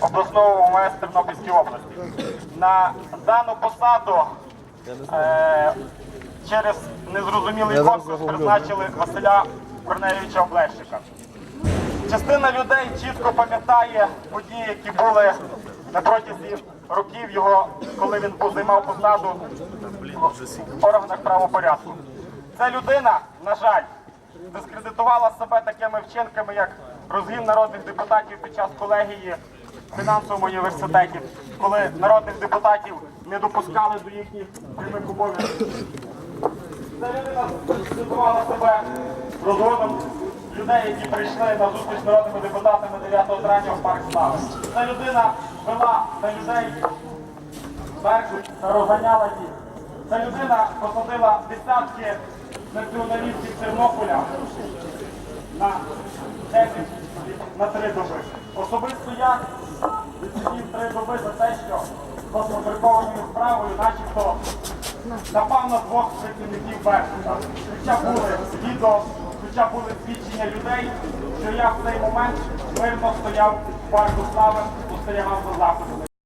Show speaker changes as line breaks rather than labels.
обласного ОМС Тернопільської області. На дану посаду е, через незрозумілий конкурс призначили Василя Корнелійовича Облещика. Частина людей чітко пам'ятає події, які були на протязі років його, коли він був займав посаду в органах правопорядку. Ця людина, на жаль, дискредитувала себе такими вчинками, як розгін народних депутатів під час колегії в фінансовому університеті, коли народних депутатів не допускали до їхніх прямих обов'язків. Ця людина дискредитувала себе розгоном людей, які прийшли на зустріч з народними депутатами 9 травня в парк слави. Ця людина вела на людей Беркут та розганяла їх. Ця людина посадила десятки націоналістів Тернополя на 10 на три доби. Особисто я відсидів три доби за те, що за сфабрикованою справою начебто напав на двох працівників Беркута. Хоча були відео, хоча були свідчення людей, що я в цей момент мирно стояв в парку слави, спостерігав за заходами.